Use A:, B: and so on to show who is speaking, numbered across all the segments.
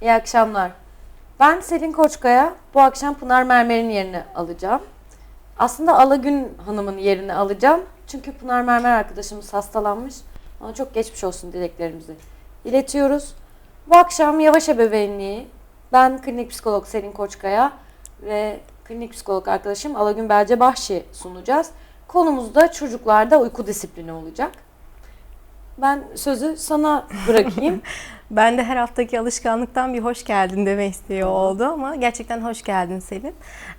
A: İyi akşamlar. Ben Selin Koçkaya. Bu akşam Pınar Mermer'in yerini alacağım. Aslında Alagün Hanım'ın yerini alacağım. Çünkü Pınar Mermer arkadaşımız hastalanmış. Ona çok geçmiş olsun dileklerimizi iletiyoruz. Bu akşam yavaş ebeveynliği. Ben klinik psikolog Selin Koçkaya ve klinik psikolog arkadaşım Alagün Belce Bahşi sunacağız. Konumuz da çocuklarda uyku disiplini olacak. Ben sözü sana bırakayım.
B: Ben de her haftaki alışkanlıktan bir hoş geldin deme istiyor oldu ama gerçekten hoş geldin Selin.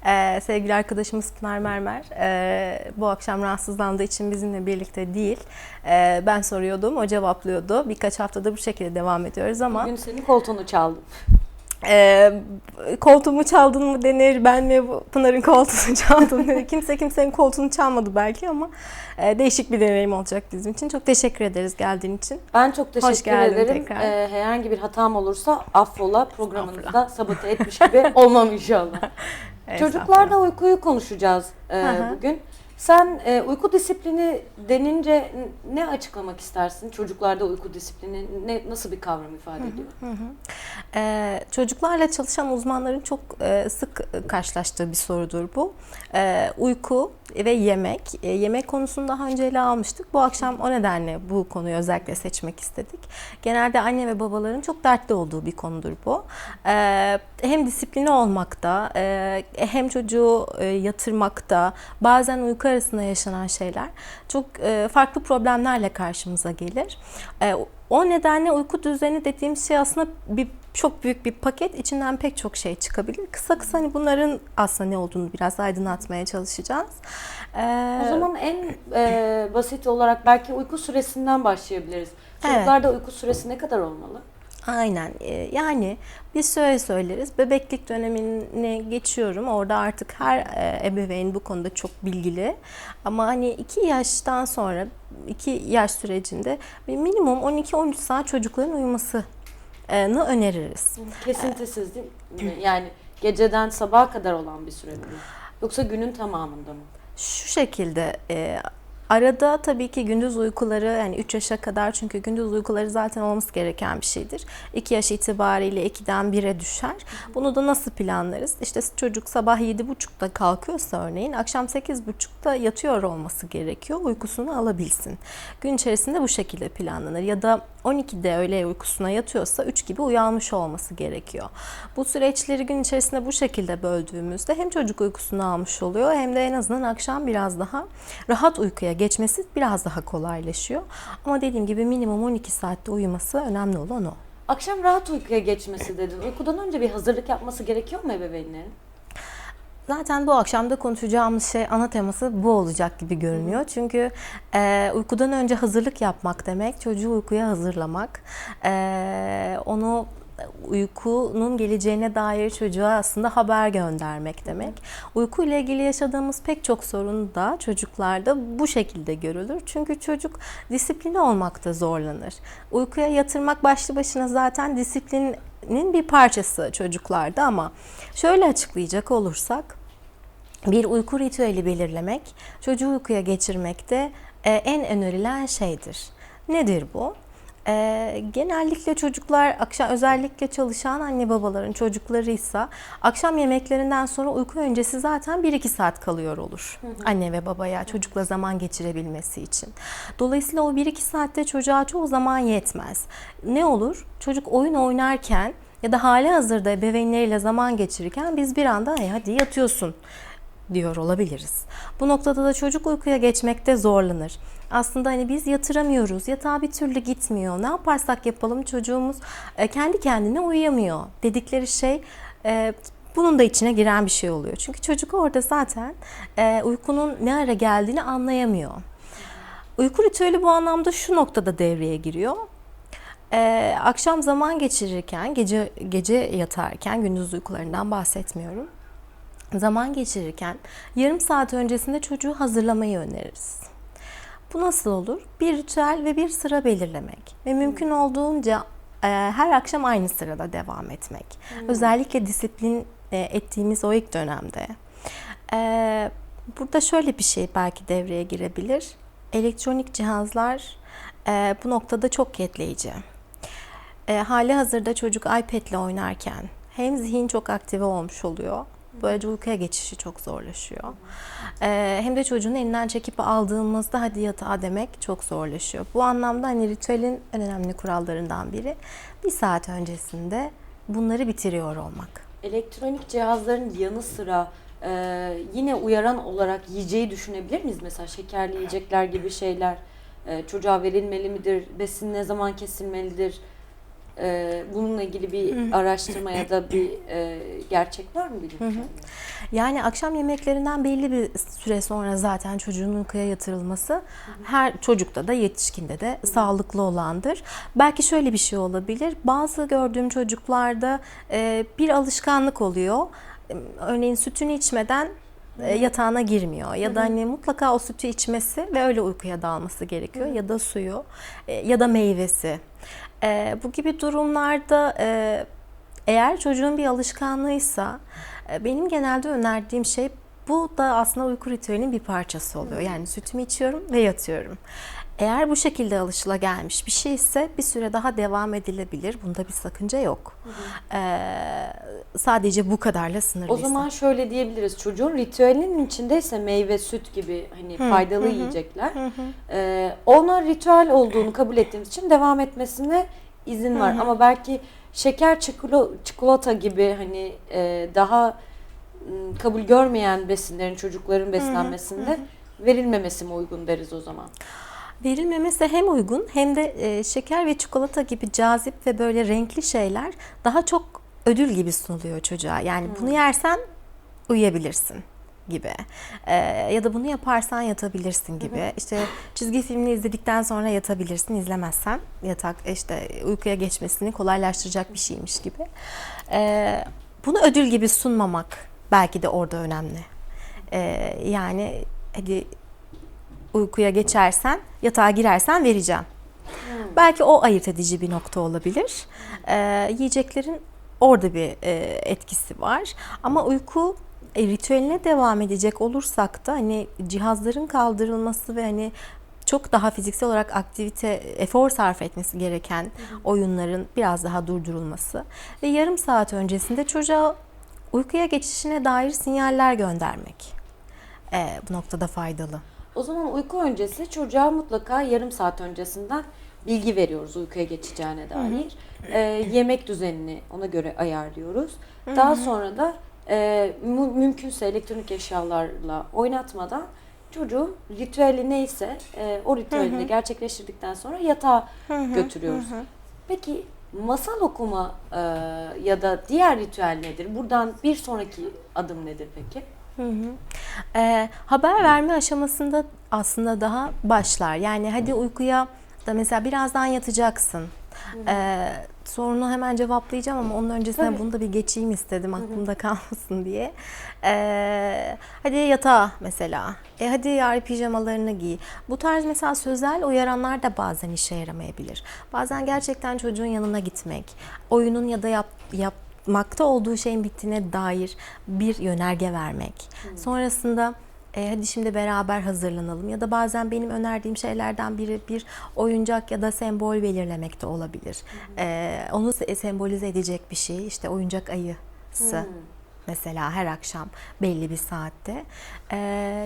B: Ee, sevgili arkadaşımız Pınar Mermer e, bu akşam rahatsızlandığı için bizimle birlikte değil. Ee, ben soruyordum, o cevaplıyordu. Birkaç haftada bu şekilde devam ediyoruz ama
A: Bugün senin koltuğunu çaldım.
B: E, koltuğumu çaldın mı denir, ben mi Pınar'ın koltuğunu çaldım denir. Kimse kimsenin koltuğunu çalmadı belki ama e, değişik bir deneyim olacak bizim için. Çok teşekkür ederiz geldiğin için.
A: Ben çok teşekkür
B: Hoş geldin
A: ederim.
B: tekrar.
A: Ee, herhangi bir hatam olursa affola programınızda sabote etmiş gibi olmam inşallah. Çocuklarda uykuyu konuşacağız e, bugün. Sen e, uyku disiplini denince ne açıklamak istersin? Çocuklarda uyku disiplini ne nasıl bir kavram ifade ediyor?
B: Ee, çocuklarla çalışan uzmanların çok e, sık karşılaştığı bir sorudur bu. Ee, uyku ve yemek. E, yemek konusunu daha önce ele almıştık. Bu akşam o nedenle bu konuyu özellikle seçmek istedik. Genelde anne ve babaların çok dertli olduğu bir konudur bu. Ee, hem disiplini olmakta, e, hem çocuğu e, yatırmakta, bazen uyku arasında yaşanan şeyler çok e, farklı problemlerle karşımıza gelir. E, o nedenle uyku düzeni dediğimiz şey aslında bir çok büyük bir paket. içinden pek çok şey çıkabilir. Kısa kısa hani bunların aslında ne olduğunu biraz aydınlatmaya çalışacağız. Ee,
A: O zaman en e, basit olarak belki uyku süresinden başlayabiliriz.
B: Evet.
A: Çocuklarda uyku süresi ne kadar olmalı?
B: Aynen. Ee, Yani biz şöyle söyleriz. Bebeklik dönemine geçiyorum. Orada artık her e, ebeveyn bu konuda çok bilgili. Ama hani 2 yaştan sonra 2 yaş sürecinde bir minimum 12-13 saat çocukların uyumasını öneririz.
A: Kesintisiz değil mi? Yani geceden sabaha kadar olan bir süre mi? Yoksa günün tamamında mı?
B: Şu şekilde e, arada tabii ki gündüz uykuları yani 3 yaşa kadar çünkü gündüz uykuları zaten olması gereken bir şeydir. 2 yaş itibariyle 2'den 1'e düşer. Bunu da nasıl planlarız? İşte çocuk sabah 7.30'da kalkıyorsa örneğin akşam 8.30'da yatıyor olması gerekiyor. Uykusunu alabilsin. Gün içerisinde bu şekilde planlanır. Ya da 12'de öğle uykusuna yatıyorsa 3 gibi uyanmış olması gerekiyor. Bu süreçleri gün içerisinde bu şekilde böldüğümüzde hem çocuk uykusunu almış oluyor hem de en azından akşam biraz daha rahat uykuya geçmesi biraz daha kolaylaşıyor. Ama dediğim gibi minimum 12 saatte uyuması önemli olan o.
A: Akşam rahat uykuya geçmesi dedin. Uykudan önce bir hazırlık yapması gerekiyor mu ebeveynlerin?
B: Zaten bu akşamda konuşacağımız şey ana teması bu olacak gibi görünüyor. Çünkü e, uykudan önce hazırlık yapmak demek, çocuğu uykuya hazırlamak, e, onu uykunun geleceğine dair çocuğa aslında haber göndermek demek. Uyku ile ilgili yaşadığımız pek çok sorun da çocuklarda bu şekilde görülür. Çünkü çocuk disiplini olmakta zorlanır. Uykuya yatırmak başlı başına zaten disiplinin bir parçası çocuklarda ama şöyle açıklayacak olursak bir uyku ritüeli belirlemek çocuğu uykuya geçirmekte e, en önerilen şeydir. Nedir bu? E, genellikle çocuklar akşam özellikle çalışan anne babaların çocuklarıysa akşam yemeklerinden sonra uyku öncesi zaten 1-2 saat kalıyor olur. Anne ve babaya çocukla zaman geçirebilmesi için. Dolayısıyla o 1-2 saatte çocuğa çoğu zaman yetmez. Ne olur? Çocuk oyun oynarken ya da hali hazırda ebeveynleriyle zaman geçirirken biz bir anda "E, hadi yatıyorsun diyor olabiliriz. Bu noktada da çocuk uykuya geçmekte zorlanır. Aslında hani biz yatıramıyoruz, yatağa bir türlü gitmiyor. Ne yaparsak yapalım çocuğumuz e, kendi kendine uyuyamıyor dedikleri şey e, bunun da içine giren bir şey oluyor. Çünkü çocuk orada zaten e, uykunun ne ara geldiğini anlayamıyor. Uyku ritüeli bu anlamda şu noktada devreye giriyor. Ee, akşam zaman geçirirken, gece gece yatarken, gündüz uykularından bahsetmiyorum. Zaman geçirirken yarım saat öncesinde çocuğu hazırlamayı öneririz. Bu nasıl olur? Bir ritüel ve bir sıra belirlemek ve mümkün olduğunca e, her akşam aynı sırada devam etmek. Özellikle disiplin e, ettiğimiz o ilk dönemde. E, burada şöyle bir şey belki devreye girebilir. Elektronik cihazlar e, bu noktada çok yetleyici. E, hali hazırda çocuk iPad ile oynarken hem zihin çok aktive olmuş oluyor. Böylece uykuya geçişi çok zorlaşıyor. E, hem de çocuğun elinden çekip aldığımızda hadi yatağa demek çok zorlaşıyor. Bu anlamda hani ritüelin en önemli kurallarından biri bir saat öncesinde bunları bitiriyor olmak.
A: Elektronik cihazların yanı sıra e, yine uyaran olarak yiyeceği düşünebilir miyiz? Mesela şekerli yiyecekler gibi şeyler e, çocuğa verilmeli midir? Besin ne zaman kesilmelidir? E, bununla ilgili bir araştırma ya da bir e, gerçek var mı bilim?
B: Yani akşam yemeklerinden belli bir süre sonra zaten çocuğun uykuya yatırılması her çocukta da yetişkinde de sağlıklı olandır. Belki şöyle bir şey olabilir. Bazı gördüğüm çocuklarda e, bir alışkanlık oluyor. Örneğin sütünü içmeden e, yatağına girmiyor ya da hani mutlaka o sütü içmesi ve öyle uykuya dalması gerekiyor ya da suyu e, ya da meyvesi. E, bu gibi durumlarda e, eğer çocuğun bir alışkanlığıysa e, benim genelde önerdiğim şey bu da aslında uyku ritüelinin bir parçası oluyor. Yani sütümü içiyorum ve yatıyorum. Eğer bu şekilde alışılagelmiş bir şey ise bir süre daha devam edilebilir. Bunda bir sakınca yok. Ee, sadece bu kadarla sınırlı.
A: O zaman şöyle diyebiliriz. Çocuğun ritüelinin içindeyse meyve, süt gibi hani faydalı yiyecekler. E, ona ritüel olduğunu kabul ettiğimiz için devam etmesine izin var. Ama belki şeker, çikolata gibi hani e, daha m, kabul görmeyen besinlerin çocukların beslenmesinde verilmemesi mi uygun deriz o zaman?
B: Verilmemesi hem uygun hem de e, şeker ve çikolata gibi cazip ve böyle renkli şeyler daha çok ödül gibi sunuluyor çocuğa. Yani bunu yersen uyuyabilirsin gibi. E, ya da bunu yaparsan yatabilirsin gibi. İşte çizgi filmini izledikten sonra yatabilirsin, izlemezsen yatak işte uykuya geçmesini kolaylaştıracak bir şeymiş gibi. E, bunu ödül gibi sunmamak belki de orada önemli. E, yani hadi uykuya geçersen, yatağa girersen vereceğim. Belki o ayırt edici bir nokta olabilir. Ee, yiyeceklerin orada bir e, etkisi var. Ama uyku e, ritüeline devam edecek olursak da hani cihazların kaldırılması ve hani çok daha fiziksel olarak aktivite, efor sarf etmesi gereken oyunların biraz daha durdurulması ve yarım saat öncesinde çocuğa uykuya geçişine dair sinyaller göndermek e, bu noktada faydalı.
A: O zaman uyku öncesi çocuğa mutlaka yarım saat öncesinden bilgi veriyoruz uykuya geçeceğine dair. Ee, yemek düzenini ona göre ayarlıyoruz. Daha sonra da e, mu- mümkünse elektronik eşyalarla oynatmadan çocuğu ritüeli neyse e, o ritüelini de gerçekleştirdikten sonra yatağa götürüyoruz. Peki masal okuma e, ya da diğer ritüel nedir? Buradan bir sonraki adım nedir peki?
B: Ee, haber verme aşamasında aslında daha başlar. Yani hadi uykuya da mesela birazdan yatacaksın. Ee, sorunu hemen cevaplayacağım ama onun öncesinde
A: Tabii.
B: bunu da bir geçeyim istedim aklımda kalmasın diye. Ee, hadi yatağa mesela. E hadi yarı pijamalarını giy. Bu tarz mesela sözel uyaranlar da bazen işe yaramayabilir. Bazen gerçekten çocuğun yanına gitmek, oyunun ya da yap, yapmakta olduğu şeyin bittiğine dair bir yönerge vermek. Sonrasında e, hadi şimdi beraber hazırlanalım ya da bazen benim önerdiğim şeylerden biri bir oyuncak ya da sembol belirlemek de olabilir. E, onu se- sembolize edecek bir şey işte oyuncak ayısı. Mesela her akşam belli bir saatte. E,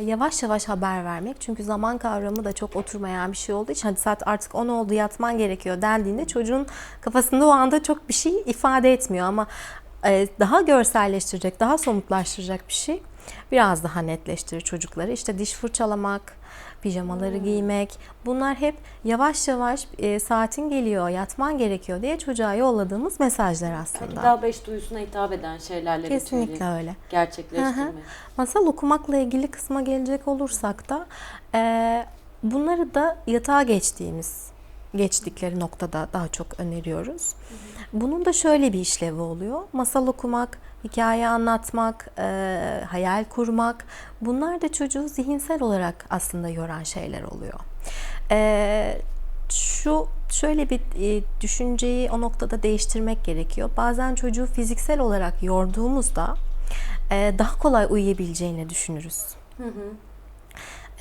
B: yavaş yavaş haber vermek. Çünkü zaman kavramı da çok oturmayan bir şey olduğu için hadi saat artık 10 oldu yatman gerekiyor dendiğinde çocuğun kafasında o anda çok bir şey ifade etmiyor. Ama e, daha görselleştirecek, daha somutlaştıracak bir şey biraz daha netleştirir çocukları. İşte diş fırçalamak, pijamaları giymek bunlar hep yavaş yavaş e, saatin geliyor, yatman gerekiyor diye çocuğa yolladığımız mesajlar aslında.
A: daha beş duyusuna hitap eden şeylerle
B: Kesinlikle öyle.
A: gerçekleştirmek.
B: Masal okumakla ilgili kısma gelecek olursak da e, bunları da yatağa geçtiğimiz geçtikleri noktada daha çok öneriyoruz. Bunun da şöyle bir işlevi oluyor. Masal okumak, hikaye anlatmak, e, hayal kurmak bunlar da çocuğu zihinsel olarak aslında yoran şeyler oluyor. E, şu şöyle bir e, düşünceyi o noktada değiştirmek gerekiyor. Bazen çocuğu fiziksel olarak yorduğumuzda e, daha kolay uyuyabileceğini düşünürüz.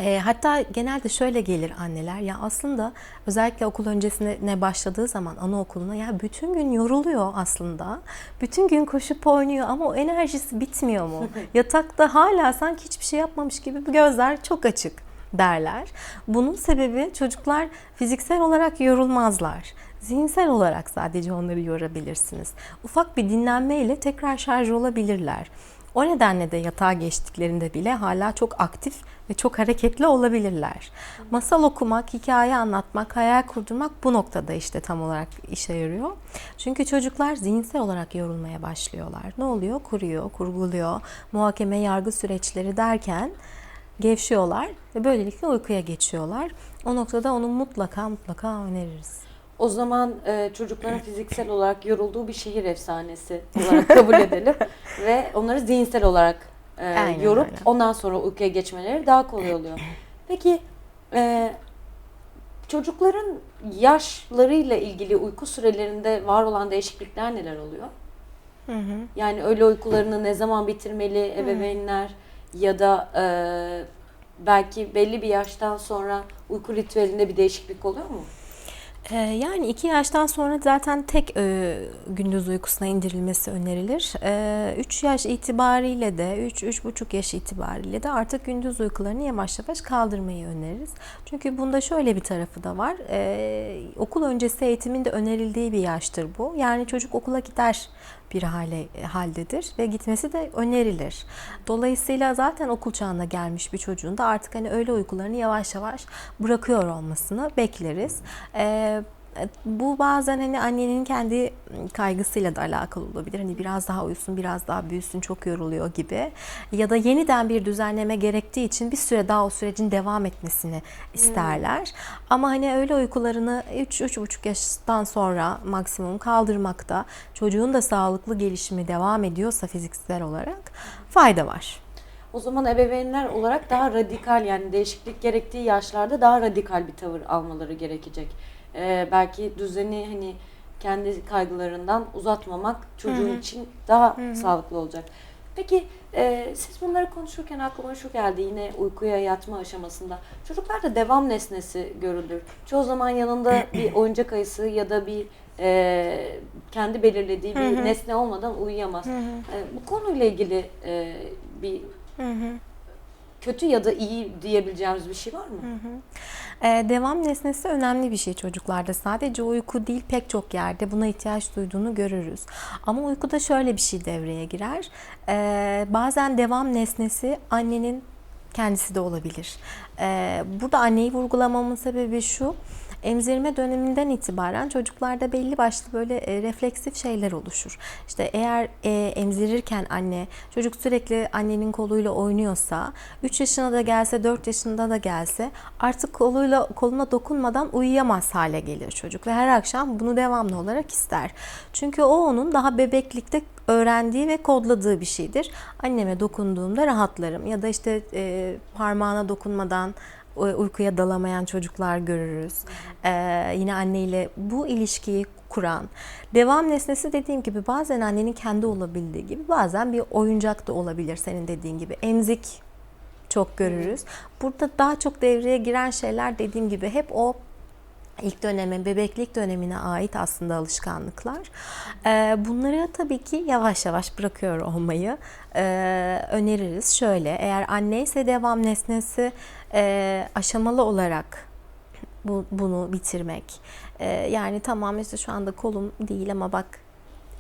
B: E, hatta genelde şöyle gelir anneler ya aslında özellikle okul öncesine başladığı zaman anaokuluna ya bütün gün yoruluyor aslında. Bütün gün koşup oynuyor ama o enerjisi bitmiyor mu? Yatakta hala sanki hiçbir şey yapmamış gibi gözler çok açık derler. Bunun sebebi çocuklar fiziksel olarak yorulmazlar. Zihinsel olarak sadece onları yorabilirsiniz. Ufak bir dinlenmeyle tekrar şarj olabilirler. O nedenle de yatağa geçtiklerinde bile hala çok aktif ve çok hareketli olabilirler. Masal okumak, hikaye anlatmak, hayal kurdurmak bu noktada işte tam olarak işe yarıyor. Çünkü çocuklar zihinsel olarak yorulmaya başlıyorlar. Ne oluyor? Kuruyor, kurguluyor, muhakeme, yargı süreçleri derken gevşiyorlar ve böylelikle uykuya geçiyorlar. O noktada onu mutlaka mutlaka öneririz.
A: O zaman e, çocukların fiziksel olarak yorulduğu bir şehir efsanesi olarak kabul edelim ve onları zihinsel olarak e,
B: Aynen
A: yorup
B: öyle.
A: ondan sonra uykuya geçmeleri daha kolay oluyor. Peki e, çocukların yaşlarıyla ilgili uyku sürelerinde var olan değişiklikler neler oluyor?
B: Hı hı.
A: Yani öğle uykularını ne zaman bitirmeli ebeveynler ya da e, belki belli bir yaştan sonra uyku ritüelinde bir değişiklik oluyor mu?
B: Ee, Yani iki yaştan sonra zaten tek e, gündüz uykusuna indirilmesi önerilir. 3 yaş itibariyle de 3-3,5 yaş itibariyle de artık gündüz uykularını yavaş yavaş kaldırmayı öneririz. Çünkü bunda şöyle bir tarafı da var. Ee, Okul öncesi eğitimin de önerildiği bir yaştır bu. Yani çocuk okula gider bir hale haldedir ve gitmesi de önerilir. Dolayısıyla zaten okul çağına gelmiş bir çocuğun da artık hani öğle uykularını yavaş yavaş bırakıyor olmasını bekleriz. Ee, bu bazen hani annenin kendi kaygısıyla da alakalı olabilir. Hani biraz daha uyusun, biraz daha büyüsün, çok yoruluyor gibi. Ya da yeniden bir düzenleme gerektiği için bir süre daha o sürecin devam etmesini isterler. Ama hani öğle uykularını 3-3,5 yaştan sonra maksimum kaldırmakta çocuğun da sağlıklı gelişimi devam ediyorsa fiziksel olarak fayda var.
A: O zaman ebeveynler olarak daha radikal yani değişiklik gerektiği yaşlarda daha radikal bir tavır almaları gerekecek. Ee, belki düzeni hani kendi kaygılarından uzatmamak çocuğun için daha sağlıklı olacak. Peki e, siz bunları konuşurken aklıma şu geldi yine uykuya yatma aşamasında. Çocuklarda devam nesnesi görülür. Çoğu zaman yanında bir oyuncak ayısı ya da bir e, kendi belirlediği bir nesne olmadan uyuyamaz. E, bu konuyla ilgili e, bir kötü ya da iyi diyebileceğimiz bir şey var mı?
B: Ee, devam nesnesi önemli bir şey çocuklarda. Sadece uyku değil pek çok yerde buna ihtiyaç duyduğunu görürüz. Ama uykuda şöyle bir şey devreye girer. Ee, bazen devam nesnesi annenin kendisi de olabilir. Ee, burada anneyi vurgulamamın sebebi şu. Emzirme döneminden itibaren çocuklarda belli başlı böyle e, refleksif şeyler oluşur. İşte eğer e, emzirirken anne çocuk sürekli annenin koluyla oynuyorsa 3 yaşına da gelse 4 yaşında da gelse artık koluyla koluna dokunmadan uyuyamaz hale gelir çocuk ve her akşam bunu devamlı olarak ister. Çünkü o onun daha bebeklikte öğrendiği ve kodladığı bir şeydir. Anneme dokunduğumda rahatlarım ya da işte e, parmağına dokunmadan uykuya dalamayan çocuklar görürüz. Ee, yine anneyle bu ilişkiyi kuran. Devam nesnesi dediğim gibi bazen annenin kendi olabildiği gibi bazen bir oyuncak da olabilir senin dediğin gibi. Emzik çok görürüz. Burada daha çok devreye giren şeyler dediğim gibi hep o ilk döneme, bebeklik dönemine ait aslında alışkanlıklar. Ee, bunları tabii ki yavaş yavaş bırakıyor olmayı e, öneririz. Şöyle, eğer anne ise devam nesnesi e, aşamalı olarak bu, bunu bitirmek. E, yani tamam işte şu anda kolum değil ama bak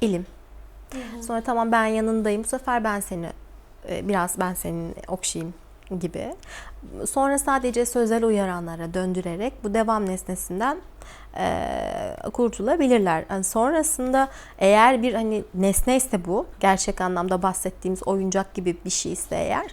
B: elim. Sonra tamam ben yanındayım. Bu sefer ben seni biraz ben senin okşayayım gibi. Sonra sadece sözel uyaranlara döndürerek bu devam nesnesinden e, kurtulabilirler. Yani sonrasında eğer bir hani nesneyse bu gerçek anlamda bahsettiğimiz oyuncak gibi bir şeyse eğer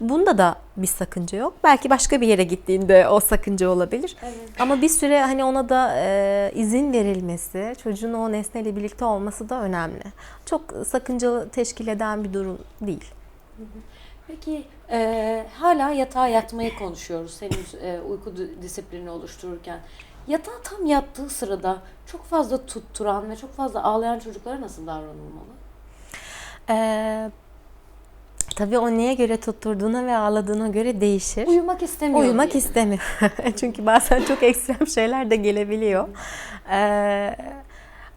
B: bunda da bir sakınca yok. Belki başka bir yere gittiğinde o sakınca olabilir. Ama bir süre hani ona da e, izin verilmesi, çocuğun o nesneyle birlikte olması da önemli. Çok sakıncalı teşkil eden bir durum değil.
A: Peki e, hala yatağa yatmayı konuşuyoruz senin e, uyku di- disiplini oluştururken. Yatağa tam yattığı sırada çok fazla tutturan ve çok fazla ağlayan çocuklara nasıl davranılmalı?
B: Ee, Tabii o neye göre tutturduğuna ve ağladığına göre değişir.
A: Uyumak istemiyor.
B: Uyumak
A: diyelim.
B: istemiyor. Çünkü bazen çok ekstrem şeyler de gelebiliyor. Ee,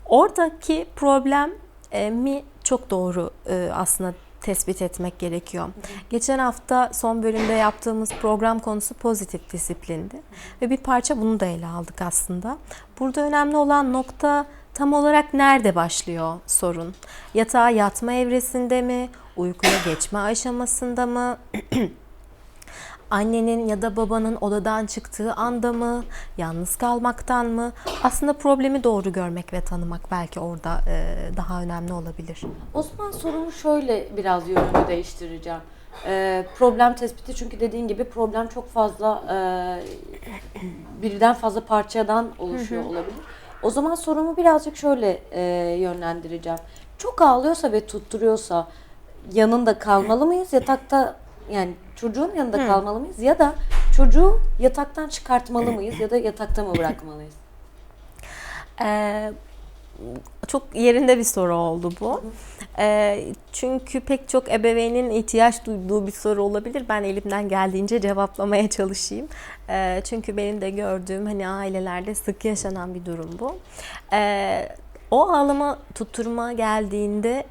B: oradaki problem e, mi çok doğru e, aslında tespit etmek gerekiyor. Geçen hafta son bölümde yaptığımız program konusu pozitif disiplindi. Ve bir parça bunu da ele aldık aslında. Burada önemli olan nokta tam olarak nerede başlıyor sorun? Yatağa yatma evresinde mi? Uykuya geçme aşamasında mı? annenin ya da babanın odadan çıktığı anda mı, yalnız kalmaktan mı? Aslında problemi doğru görmek ve tanımak belki orada e, daha önemli olabilir.
A: O zaman sorumu şöyle biraz yönünü değiştireceğim. Ee, problem tespiti çünkü dediğin gibi problem çok fazla e, birden fazla parçadan oluşuyor olabilir. O zaman sorumu birazcık şöyle e, yönlendireceğim. Çok ağlıyorsa ve tutturuyorsa yanında kalmalı mıyız? Yatakta yani çocuğun yanında kalmalı mıyız? Ya da çocuğu yataktan çıkartmalı mıyız? Ya da yatakta mı bırakmalıyız?
B: Ee, çok yerinde bir soru oldu bu. Ee, çünkü pek çok ebeveynin ihtiyaç duyduğu bir soru olabilir. Ben elimden geldiğince cevaplamaya çalışayım. Ee, çünkü benim de gördüğüm hani ailelerde sık yaşanan bir durum bu. Ee, o ağlama tutturma geldiğinde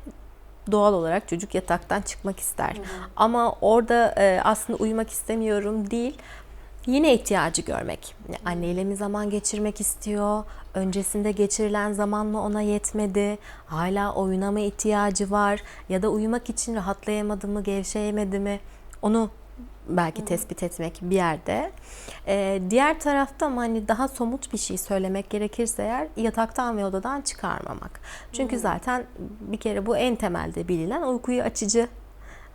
B: doğal olarak çocuk yataktan çıkmak ister. Ama orada e, aslında uyumak istemiyorum değil. Yine ihtiyacı görmek. Yani Anneyle mi zaman geçirmek istiyor? Öncesinde geçirilen zaman mı ona yetmedi? Hala oyuna mı ihtiyacı var? Ya da uyumak için rahatlayamadı mı, gevşeyemedi mi? Onu belki tespit etmek bir yerde. Ee, diğer tarafta ama hani daha somut bir şey söylemek gerekirse eğer yataktan ve odadan çıkarmamak. Çünkü zaten bir kere bu en temelde bilinen uykuyu açıcı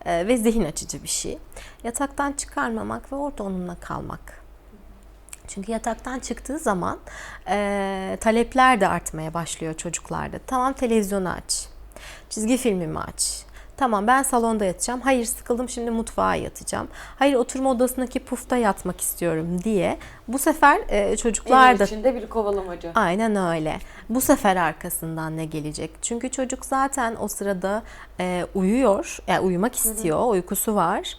B: e, ve zihin açıcı bir şey. Yataktan çıkarmamak ve orada onunla kalmak. Çünkü yataktan çıktığı zaman e, talepler de artmaya başlıyor çocuklarda. Tamam televizyonu aç, çizgi filmimi aç. Tamam ben salonda yatacağım. Hayır sıkıldım şimdi mutfağa yatacağım. Hayır oturma odasındaki pufta yatmak istiyorum diye. Bu sefer e, çocuklar
A: Evin
B: da
A: içinde bir kovalamaca.
B: Aynen öyle. Bu sefer arkasından ne gelecek? Çünkü çocuk zaten o sırada e, uyuyor, yani uyumak istiyor, uykusu var.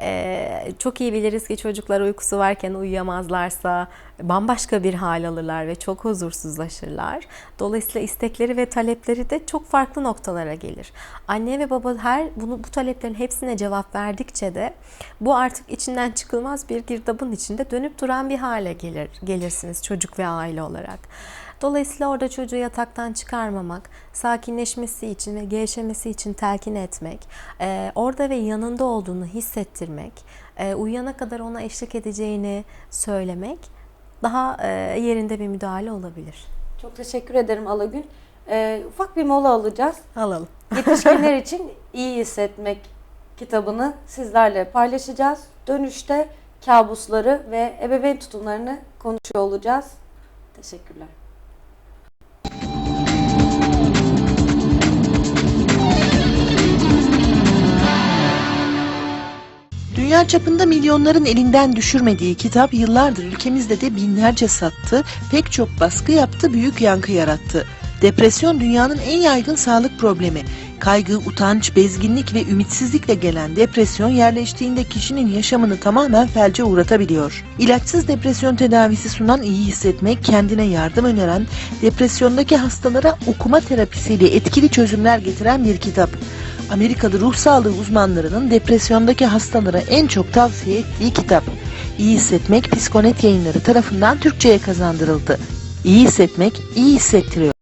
B: E, çok iyi biliriz ki çocuklar uykusu varken uyuyamazlarsa bambaşka bir hal alırlar ve çok huzursuzlaşırlar. Dolayısıyla istekleri ve talepleri de çok farklı noktalara gelir. Anne ve baba her bunu bu taleplerin hepsine cevap verdikçe de bu artık içinden çıkılmaz bir girdabın içinde dönüp duran bir hale gelir gelirsiniz çocuk ve aile olarak. Dolayısıyla orada çocuğu yataktan çıkarmamak, sakinleşmesi için ve gevşemesi için telkin etmek, e, orada ve yanında olduğunu hissettirmek, e, uyuyana kadar ona eşlik edeceğini söylemek daha e, yerinde bir müdahale olabilir.
A: Çok teşekkür ederim Alagün. Ee, ufak bir mola alacağız.
B: Alalım.
A: Yetişkinler için iyi hissetmek kitabını sizlerle paylaşacağız. Dönüşte kabusları ve ebeveyn tutumlarını konuşuyor olacağız. Teşekkürler.
C: Dünya çapında milyonların elinden düşürmediği kitap yıllardır ülkemizde de binlerce sattı, pek çok baskı yaptı, büyük yankı yarattı. Depresyon dünyanın en yaygın sağlık problemi. Kaygı, utanç, bezginlik ve ümitsizlikle gelen depresyon yerleştiğinde kişinin yaşamını tamamen felce uğratabiliyor. İlaçsız depresyon tedavisi sunan iyi hissetmek, kendine yardım öneren, depresyondaki hastalara okuma terapisiyle etkili çözümler getiren bir kitap. Amerikalı ruh sağlığı uzmanlarının depresyondaki hastalara en çok tavsiye ettiği kitap. İyi Hissetmek Psikonet yayınları tarafından Türkçe'ye kazandırıldı. İyi hissetmek iyi hissettiriyor.